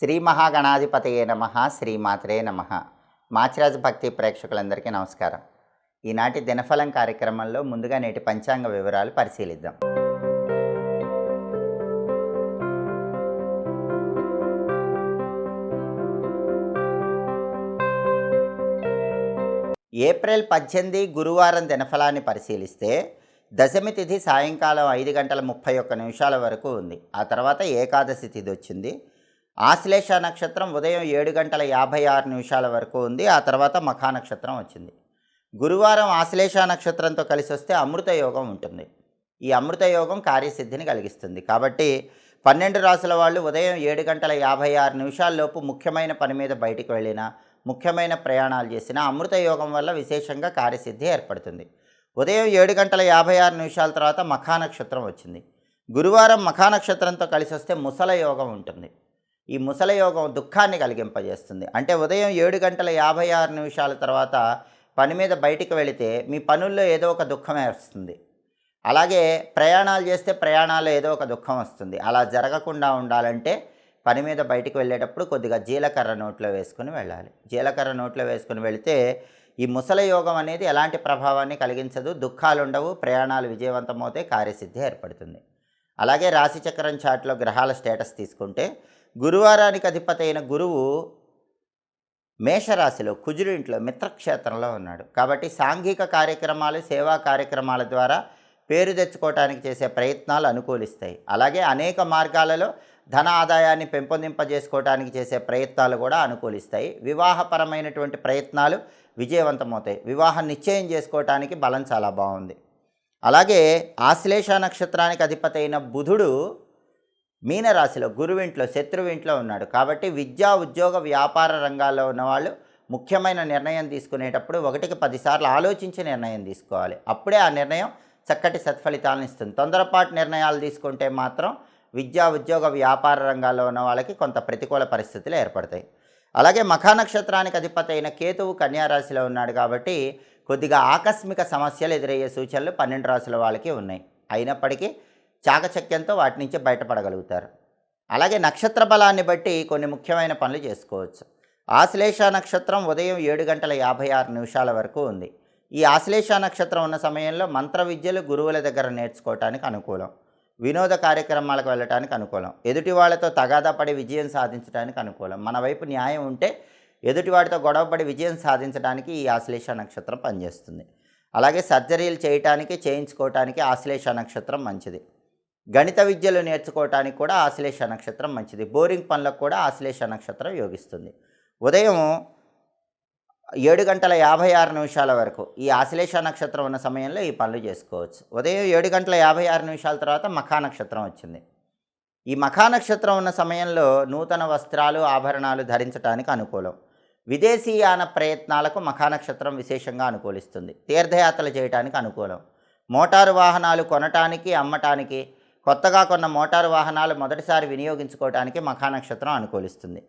శ్రీ మహాగణాధిపతయే నమ శ్రీమాత్రే నమ. మాచిరాజు భక్తి ప్రేక్షకులందరికీ నమస్కారం. ఈనాటి దినఫలం కార్యక్రమంలో ముందుగా నేటి పంచాంగ వివరాలు పరిశీలిద్దాం. ఏప్రిల్ పద్దెనిమిది గురువారం దినఫలాన్ని పరిశీలిస్తే దశమి తిథి సాయంకాలం ఐదు గంటల ముప్పై ఒక్క నిమిషాల వరకు ఉంది. ఆ తర్వాత ఏకాదశి తిథి వచ్చింది. ఆశ్లేష నక్షత్రం ఉదయం ఏడు గంటల యాభై ఆరు నిమిషాల వరకు ఉంది. ఆ తర్వాత మఖా నక్షత్రం వచ్చింది. గురువారం ఆశ్లేష నక్షత్రంతో కలిసి వస్తే అమృత యోగం ఉంటుంది. ఈ అమృత యోగం కార్యసిద్ధిని కలిగిస్తుంది. కాబట్టి పన్నెండు రాసుల వాళ్ళు ఉదయం ఏడు గంటల యాభై ఆరు నిమిషాల్లోపు ముఖ్యమైన పని మీద బయటికి వెళ్ళినా ముఖ్యమైన ప్రయాణాలు చేసినా అమృత యోగం వల్ల విశేషంగా కార్యసిద్ధి ఏర్పడుతుంది. ఉదయం ఏడు గంటల యాభై ఆరు నిమిషాల తర్వాత మఖా నక్షత్రం వచ్చింది. గురువారం మఖా నక్షత్రంతో కలిసి వస్తే ముసల యోగం ఉంటుంది. ఈ ముసలయోగం దుఃఖాన్ని కలిగింపజేస్తుంది. అంటే ఉదయం ఏడు గంటల యాభై ఆరు నిమిషాల తర్వాత పని మీద బయటికి వెళితే మీ పనుల్లో ఏదో ఒక దుఃఖం వస్తుంది. అలాగే ప్రయాణాలు చేస్తే ప్రయాణాల్లో ఏదో ఒక దుఃఖం వస్తుంది. అలా జరగకుండా ఉండాలంటే పని మీద బయటికి వెళ్ళేటప్పుడు కొద్దిగా జీలకర్ర నోట్లో వేసుకుని వెళ్ళాలి. జీలకర్ర నోట్లో వేసుకుని వెళితే ఈ ముసల యోగం అనేది ఎలాంటి ప్రభావాన్ని కలిగించదు. దుఃఖాలు ఉండవు ప్రయాణాలు విజయవంతమవుతే కార్యసిద్ధి ఏర్పడుతుంది. అలాగే రాశిచక్రం చాట్లో గ్రహాల స్టేటస్ తీసుకుంటే గురువారానికి అధిపతి అయిన గురువు మేషరాశిలో కుజుడింట్లో మిత్రక్షేత్రంలో ఉన్నాడు. కాబట్టి సాంఘిక కార్యక్రమాలు సేవా కార్యక్రమాల ద్వారా పేరు తెచ్చుకోవటానికి చేసే ప్రయత్నాలు అనుకూలిస్తాయి. అలాగే అనేక మార్గాలలో ధన ఆదాయాన్ని పెంపొందింపజేసుకోవడానికి చేసే ప్రయత్నాలు కూడా అనుకూలిస్తాయి. వివాహపరమైనటువంటి ప్రయత్నాలు విజయవంతమవుతాయి. వివాహం నిశ్చయం చేసుకోవటానికి బలం చాలా బాగుంది. అలాగే ఆశ్లేష నక్షత్రానికి అధిపతి అయిన బుధుడు మీనరాశిలో గురువింట్లో శత్రువింట్లో ఉన్నాడు. కాబట్టి విద్యా ఉద్యోగ వ్యాపార రంగాల్లో ఉన్నవాళ్ళు ముఖ్యమైన నిర్ణయం తీసుకునేటప్పుడు ఒకటికి పదిసార్లు ఆలోచించి నిర్ణయం తీసుకోవాలి. అప్పుడే ఆ నిర్ణయం చక్కటి సత్ఫలితాలను ఇస్తుంది. తొందరపాటు నిర్ణయాలు తీసుకుంటే మాత్రం విద్యా ఉద్యోగ వ్యాపార రంగాల్లో ఉన్న వాళ్ళకి కొంత ప్రతికూల పరిస్థితులు ఏర్పడతాయి. అలాగే మఖా నక్షత్రానికి అధిపతి అయిన కేతువు కన్యారాశిలో ఉన్నాడు కాబట్టి కొద్దిగా ఆకస్మిక సమస్యలు ఎదురయ్యే సూచనలు పన్నెండు రాశుల వాళ్ళకి ఉన్నాయి. అయినప్పటికీ చాకచక్యంతో వాటి నుంచి బయటపడగలుగుతారు. అలాగే నక్షత్ర బలాన్ని బట్టి కొన్ని ముఖ్యమైన పనులు చేసుకోవచ్చు. ఆశ్లేష నక్షత్రం ఉదయం ఏడు గంటల యాభై ఆరు నిమిషాల వరకు ఉంది. ఈ ఆశ్లేష నక్షత్రం ఉన్న సమయంలో మంత్ర విద్యలు గురువుల దగ్గర నేర్చుకోవటానికి అనుకూలం. వినోద కార్యక్రమాలకు వెళ్ళటానికి అనుకూలం. ఎదుటి వాళ్ళతో తగాదా పడి విజయం సాధించడానికి అనుకూలం. మన వైపు న్యాయం ఉంటే ఎదుటివాడితో గొడవపడి విజయం సాధించడానికి ఈ ఆశ్లేష నక్షత్రం పనిచేస్తుంది. అలాగే సర్జరీలు చేయటానికి చేయించుకోవటానికి ఆశ్లేష నక్షత్రం మంచిది. గణిత విద్యలు నేర్చుకోవటానికి కూడా ఆశ్లేష నక్షత్రం మంచిది. బోరింగ్ పనులకు కూడా ఆశ్లేష నక్షత్రం యోగిస్తుంది. ఉదయం ఏడు గంటల యాభై ఆరు నిమిషాల వరకు ఈ ఆశ్లేష నక్షత్రం ఉన్న సమయంలో ఈ పనులు చేసుకోవచ్చు. ఉదయం ఏడు గంటల యాభై ఆరు నిమిషాల తర్వాత మఖా నక్షత్రం వచ్చింది. ఈ మఖా నక్షత్రం ఉన్న సమయంలో నూతన వస్త్రాలు ఆభరణాలు ధరించడానికి అనుకూలం. విదేశీయాన ప్రయత్నాలకు మఖా నక్షత్రం విశేషంగా అనుకూలిస్తుంది. తీర్థయాత్రలు చేయడానికి అనుకూలం. మోటారు వాహనాలు కొనటానికి అమ్మటానికి కొత్తగా కొన్న మోటారు వాహనాలు మొదటిసారి వినియోగించుకోవటానికి మఖా నక్షత్రం అనుకూలిస్తుంది.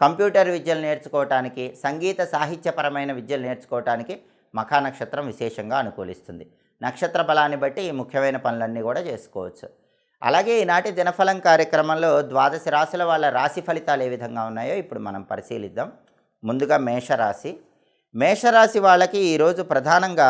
కంప్యూటర్ విద్యలు నేర్చుకోవటానికి సంగీత సాహిత్యపరమైన విద్యలు నేర్చుకోవటానికి మఖా నక్షత్రం విశేషంగా అనుకూలిస్తుంది. నక్షత్ర బలాన్ని బట్టి ఈ ముఖ్యమైన పనులన్నీ కూడా చేసుకోవచ్చు. అలాగే ఈనాటి దినఫలం కార్యక్రమంలో ద్వాదశ రాశుల వాళ్ళ రాశి ఫలితాలు ఏ విధంగా ఉన్నాయో ఇప్పుడు మనం పరిశీలిద్దాం. ముందుగా మేషరాశి. మేషరాశి వాళ్ళకి ఈరోజు ప్రధానంగా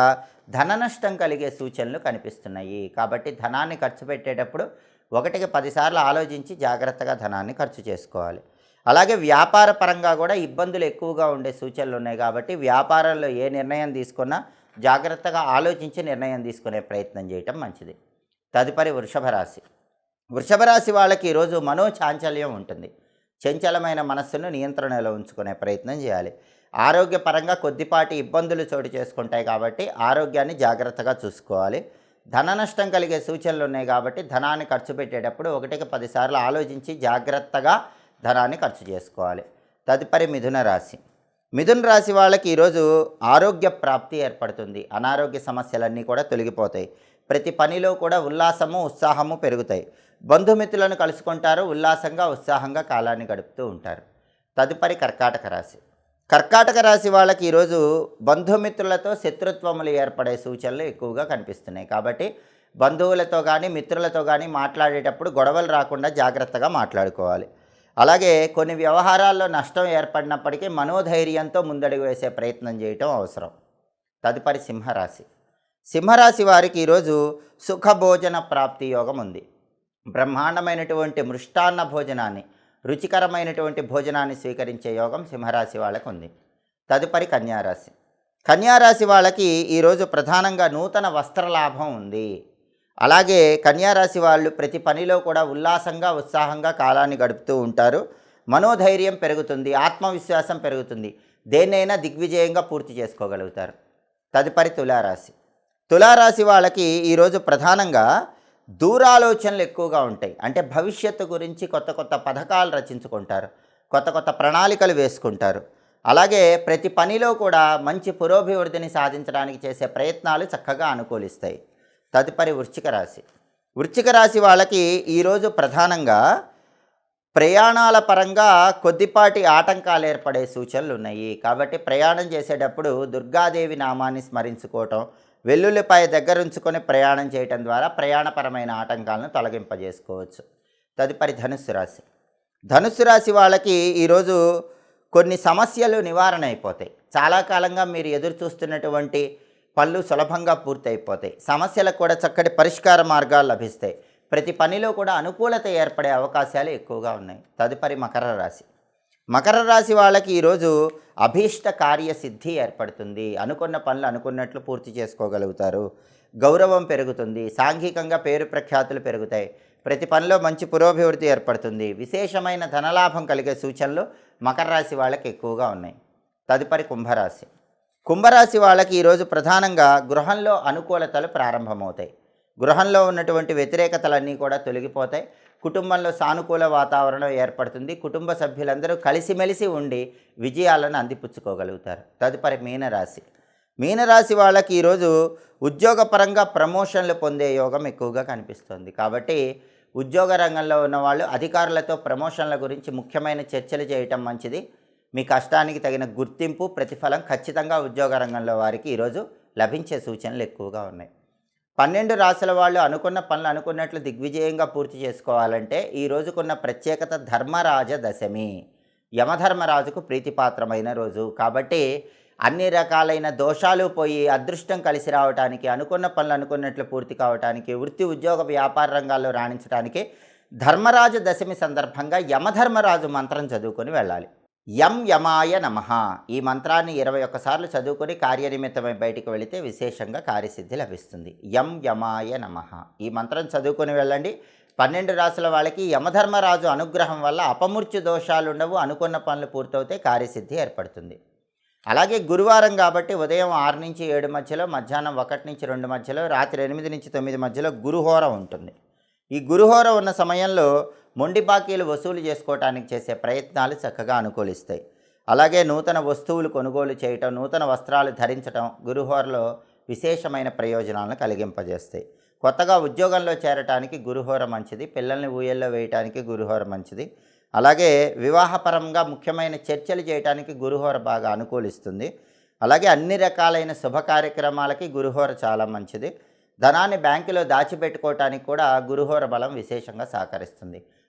ధన నష్టం కలిగే సూచనలు కనిపిస్తున్నాయి. కాబట్టి ధనాన్ని ఖర్చు పెట్టేటప్పుడు ఒకటికి పదిసార్లు ఆలోచించి జాగ్రత్తగా ధనాన్ని ఖర్చు చేసుకోవాలి. అలాగే వ్యాపార పరంగా కూడా ఇబ్బందులు ఎక్కువగా ఉండే సూచనలు ఉన్నాయి కాబట్టి వ్యాపారంలో ఏ నిర్ణయం తీసుకున్నా జాగ్రత్తగా ఆలోచించి నిర్ణయం తీసుకునే ప్రయత్నం చేయటం మంచిది. తదుపరి వృషభ రాశి. వృషభ రాశి వాళ్ళకి ఈరోజు మనోచాంచల్యం ఉంటుంది. చంచలమైన మనస్సును నియంత్రణలో ఉంచుకునే ప్రయత్నం చేయాలి. ఆరోగ్యపరంగా కొద్దిపాటి ఇబ్బందులు చోటు చేసుకుంటాయి కాబట్టి ఆరోగ్యాన్ని జాగ్రత్తగా చూసుకోవాలి. ధన నష్టం కలిగే సూచనలు ఉన్నాయి కాబట్టి ధనాన్ని ఖర్చు పెట్టేటప్పుడు ఒకటికి పదిసార్లు ఆలోచించి జాగ్రత్తగా ధనాన్ని ఖర్చు చేసుకోవాలి. తదుపరి మిథున రాశి. మిథున రాశి వాళ్ళకి ఈరోజు ఆరోగ్య ప్రాప్తి ఏర్పడుతుంది. అనారోగ్య సమస్యలన్నీ కూడా తొలగిపోతాయి. ప్రతి పనిలో కూడా ఉల్లాసము ఉత్సాహము పెరుగుతాయి. బంధుమిత్రులను కలుసుకుంటారు ఉల్లాసంగా ఉత్సాహంగా కాలాన్ని గడుపుతూ ఉంటారు. తదుపరి కర్కాటక రాశి. కర్కాటక రాశి వాళ్ళకి ఈరోజు బంధుమిత్రులతో శత్రుత్వములు ఏర్పడే సూచనలు ఎక్కువగా కనిపిస్తున్నాయి. కాబట్టి బంధువులతో కానీ మిత్రులతో కానీ మాట్లాడేటప్పుడు గొడవలు రాకుండా జాగ్రత్తగా మాట్లాడుకోవాలి. అలాగే కొన్ని వ్యవహారాల్లో నష్టం ఏర్పడినప్పటికీ మనోధైర్యంతో ముందడుగు వేసే ప్రయత్నం చేయటం అవసరం. తదుపరి సింహరాశి. సింహరాశి వారికి ఈరోజు సుఖభోజన ప్రాప్తి యోగం ఉంది. బ్రహ్మాండమైనటువంటి మృష్టాన్న భోజనాన్ని రుచికరమైనటువంటి భోజనాన్ని స్వీకరించే యోగం సింహరాశి వాళ్ళకు ఉంది. తదుపరి కన్యారాశి. కన్యారాశి వాళ్ళకి ఈరోజు ప్రధానంగా నూతన వస్త్రలాభం ఉంది. అలాగే కన్యారాశి వాళ్ళు ప్రతి పనిలో కూడా ఉల్లాసంగా ఉత్సాహంగా కాలాన్ని గడుపుతూ ఉంటారు. మనోధైర్యం పెరుగుతుంది ఆత్మవిశ్వాసం పెరుగుతుంది. దేన్నైనా దిగ్విజయంగా పూర్తి చేసుకోగలుగుతారు. తదుపరి తులారాశి. తులారాశి వాళ్ళకి ఈరోజు ప్రధానంగా దూరాలోచనలు ఎక్కువగా ఉంటాయి. అంటే భవిష్యత్తు గురించి కొత్త కొత్త పథకాలు రచించుకుంటారు. కొత్త కొత్త ప్రణాళికలు వేసుకుంటారు. అలాగే ప్రతి పనిలో కూడా మంచి పురోభివృద్ధిని సాధించడానికి చేసే ప్రయత్నాలు చక్కగా అనుకూలిస్తాయి. తదుపరి వృశ్చిక రాశి. వృశ్చిక రాశి వాళ్ళకి ఈరోజు ప్రధానంగా ప్రయాణాల పరంగా కొద్దిపాటి ఆటంకాలు ఏర్పడే సూచనలు ఉన్నాయి. కాబట్టి ప్రయాణం చేసేటప్పుడు దుర్గాదేవి నామాన్ని స్మరించుకోవటం వెల్లుల్లిపాయ దగ్గర ఉంచుకొని ప్రయాణం చేయటం ద్వారా ప్రయాణపరమైన ఆటంకాలను తొలగింపజేసుకోవచ్చు. తదుపరి ధనుస్సు రాశి. ధనుస్సు రాశి వాళ్ళకి ఈరోజు కొన్ని సమస్యలు నివారణ అయిపోతాయి. చాలా కాలంగా మీరు ఎదురు చూస్తున్నటువంటి పనులు సులభంగా పూర్తయిపోతాయి. సమస్యలకు కూడా చక్కటి పరిష్కార మార్గాలు లభిస్తాయి. ప్రతి పనిలో కూడా అనుకూలత ఏర్పడే అవకాశాలు ఎక్కువగా ఉన్నాయి. తదుపరి మకర రాశి. మకర రాశి వాళ్ళకి ఈరోజు అభీష్ట కార్యసిద్ధి ఏర్పడుతుంది. అనుకున్న పనులు అనుకున్నట్లు పూర్తి చేసుకోగలుగుతారు. గౌరవం పెరుగుతుంది. సాంఘికంగా పేరు ప్రఖ్యాతులు పెరుగుతాయి. ప్రతి పనిలో మంచి పురోభివృద్ధి ఏర్పడుతుంది. విశేషమైన ధనలాభం కలిగే సూచనలు మకర రాశి వాళ్ళకి ఎక్కువగా ఉన్నాయి. తదుపరి కుంభరాశి. కుంభరాశి వాళ్ళకి ఈరోజు ప్రధానంగా గృహంలో అనుకూలతలు ప్రారంభమవుతాయి. గృహంలో ఉన్నటువంటి వ్యతిరేకతలన్నీ కూడా తొలగిపోతాయి. కుటుంబంలో సానుకూల వాతావరణం ఏర్పడుతుంది. కుటుంబ సభ్యులందరూ కలిసిమెలిసి ఉండి విజయాలను అందిపుచ్చుకోగలుగుతారు. తదుపరి మీనరాశి. మీనరాశి వాళ్ళకి ఈరోజు ఉద్యోగపరంగా ప్రమోషన్లు పొందే యోగం ఎక్కువగా కనిపిస్తుంది. కాబట్టి ఉద్యోగ రంగంలో ఉన్న వాళ్ళు అధికారులతో ప్రమోషన్ల గురించి ముఖ్యమైన చర్చలు చేయటం మంచిది. మీ కష్టానికి తగిన గుర్తింపు ప్రతిఫలం ఖచ్చితంగా ఉద్యోగ రంగంలో వారికి ఈరోజు లభించే సూచనలు ఎక్కువగా ఉన్నాయి. పన్నెండు రాసుల వాళ్ళు అనుకున్న పనులు అనుకున్నట్లు దిగ్విజయంగా పూర్తి చేసుకోవాలంటే ఈ రోజుకున్న ప్రత్యేకత ధర్మరాజ దశమి. యమధర్మరాజుకు ప్రీతిపాత్రమైన రోజు. కాబట్టి అన్ని రకాలైన దోషాలు పోయి అదృష్టం కలిసి రావడానికి అనుకున్న పనులు అనుకున్నట్లు పూర్తి కావడానికి వృత్తి ఉద్యోగ వ్యాపార రంగాల్లో రాణించడానికి ధర్మరాజ దశమి సందర్భంగా యమధర్మరాజు మంత్రం చదువుకొని వెళ్ళాలి. యం యమాయ నమ. ఈ మంత్రాన్ని ఇరవై ఒక్కసార్లు చదువుకొని కార్యనిమిత్తమై బయటికి వెళితే విశేషంగా కార్యసిద్ధి లభిస్తుంది. యం యమాయ నమ. ఈ మంత్రం చదువుకొని వెళ్ళండి. పన్నెండు రాసుల వాళ్ళకి యమధర్మరాజు అనుగ్రహం వల్ల అపమృత్యు దోషాలు ఉండవు అనుకున్న పనులు పూర్తవుతాయి కార్యసిద్ధి ఏర్పడుతుంది. అలాగే గురువారం కాబట్టి ఉదయం ఆరు నుంచి ఏడు మధ్యలో మధ్యాహ్నం ఒకటి నుంచి రెండు మధ్యలో రాత్రి ఎనిమిది నుంచి తొమ్మిది మధ్యలో గురుహోర ఉంటుంది. ఈ గురుహోర ఉన్న సమయంలో మొండి బాకీలు వసూలు చేసుకోవటానికి చేసే ప్రయత్నాలు చక్కగా అనుకూలిస్తాయి. అలాగే నూతన వస్తువులు కొనుగోలు చేయటం నూతన వస్త్రాలు ధరించటం గురుహోరలో విశేషమైన ప్రయోజనాలను కలిగింపజేస్తాయి. కొత్తగా ఉద్యోగంలో చేరటానికి గురుహోర మంచిది పిల్లల్ని ఊయల్లో వేయటానికి గురుహోర మంచిది. అలాగే వివాహపరంగా ముఖ్యమైన చర్చలు చేయటానికి గురుహోర బాగా అనుకూలిస్తుంది. అలాగే అన్ని రకాలైన శుభ కార్యక్రమాలకి గురుహోర చాలా మంచిది. ధనాన్ని బ్యాంకులో దాచిపెట్టుకోవటానికి కూడా గురుహోర బలం విశేషంగా సహకరిస్తుంది.